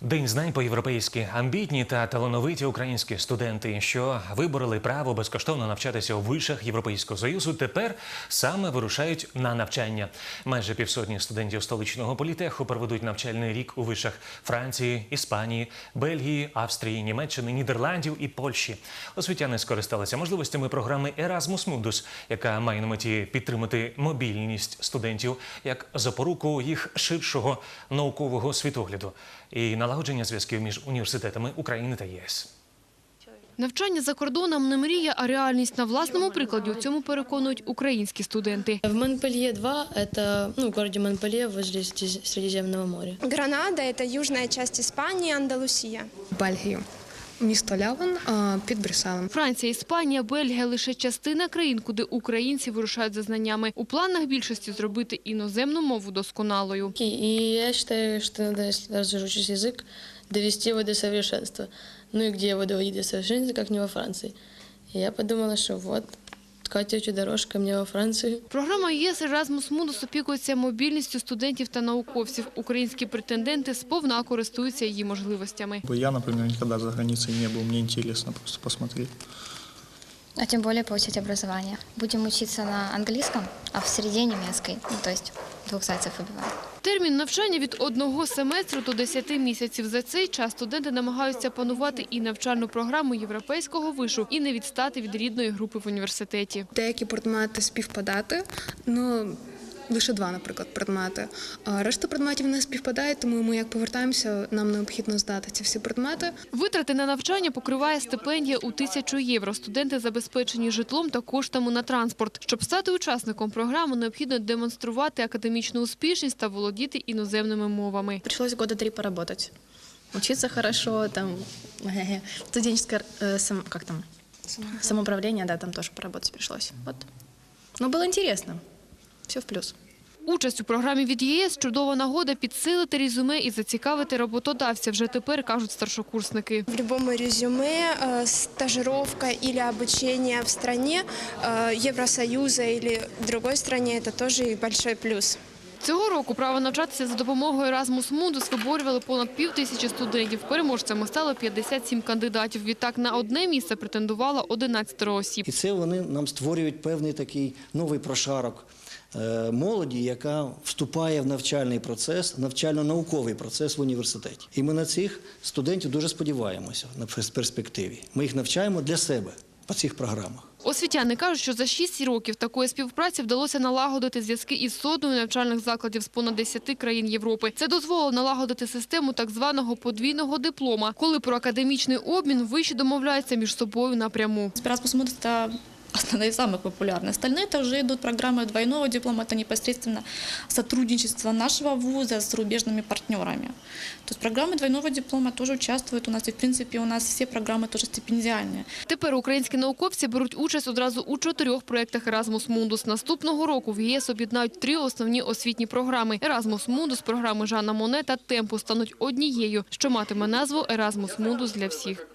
День знань по-європейськи амбітні та талановиті українські студенти, що вибороли право безкоштовно навчатися у вишах Європейського союзу, тепер саме вирушають на навчання. Майже півсотні студентів столичного політеху проведуть навчальний рік у вишах Франції, Іспанії, Бельгії, Австрії, Німеччини, Нідерландів і Польщі. Освітяни скористалися можливостями програми Erasmus Mundus, яка має на меті підтримати мобільність студентів як запоруку їх ширшого наукового світогляду і налагодження зв'язків між університетами України та ЄС. Навчання за кордоном не мрія, а реальність на власному прикладі. У цьому переконують українські студенти. В Монпелье 2 це ну, в городе Монпелье возле моря. Гранада – це южна частина Іспанії, Андалусія. Бельгію. Місто Лявен під Брюсселем. Франція, Іспанія, Бельгія – лише частина країн, куди українці вирушають за знаннями. У планах більшості зробити іноземну мову досконалою. І я вважаю, що треба если язик довести його до совершенства. Ну і де його доводить до совершенства, як не во Франції. Я подумала, що вот, Катя дорожка мені во Францию. Програма ЄС Еразмус Мундус опікується мобільністю студентів та науковців. Українські претенденти сповна користуються її можливостями. Я, наприклад, ніколи за границей не був, мені цікаво просто посмотреть. А тем более получить образование. Будем учиться на английском, а в среде немецкой. Ну, то есть двух зайцев убиваем. Термін навчання від одного семестру до 10 місяців. За цей час студенти намагаються панувати і навчальну програму європейського вишу, і не відстати від рідної групи в університеті. Деякі предмети співпадати, ну лише два, наприклад, предмети. А решта предметів не співпадають, тому ми як повертаємося, нам необхідно здати ці всі предмети. Витрати на навчання покриває стипендія у тисячу євро. Студенти забезпечені житлом та коштами на транспорт. Щоб стати учасником програми, необхідно демонструвати академічну успішність та володіти іноземними мовами. Пришлось года три поработать. Учиться хорошо, там студенческое э, сам, как там самоуправление, да, там тоже поработать пришлось. Вот. Но было интересно Все в плюс. Участь у програмі від ЄС – чудова нагода підсилити резюме і зацікавити роботодавця. Вже тепер, кажуть старшокурсники. В любом резюме э, стажировка или обучение в стране э, Евросоюза или в другой стране – это тоже большой плюс. Цього року право навчатися за допомогою Erasmus Mundus виборювали понад пів тисячі студентів. Переможцями стало 57 кандидатів. Відтак на одне місце претендувало 11 осіб. І це вони нам створюють певний такий новий прошарок е, молоді, яка вступає в навчальний процес, навчально-науковий процес в університеті. І ми на цих студентів дуже сподіваємося на перс- перспективі. Ми їх навчаємо для себе по цих програмах. Освітяни кажуть, що за 6 років такої співпраці вдалося налагодити зв'язки із сотнею навчальних закладів з понад 10 країн Європи. Це дозволило налагодити систему так званого подвійного диплома, коли про академічний обмін вищі домовляються між собою напряму Erasmus Mundus это основные самые популярные. Остальные это уже идут программы двойного диплома, это непосредственно сотрудничество нашего вуза с зарубежными партнерами. То есть программы двойного диплома тоже участвуют у нас, и в принципе у нас все программы тоже стипендиальные. Тепер українські науковці беруть участь одразу у чотирьох проєктах Erasmus Mundus. Наступного року в ЄС об'єднають три основні освітні програми. Erasmus Mundus, програми Жана Моне та Темпу стануть однією, що матиме назву Erasmus Mundus для всіх.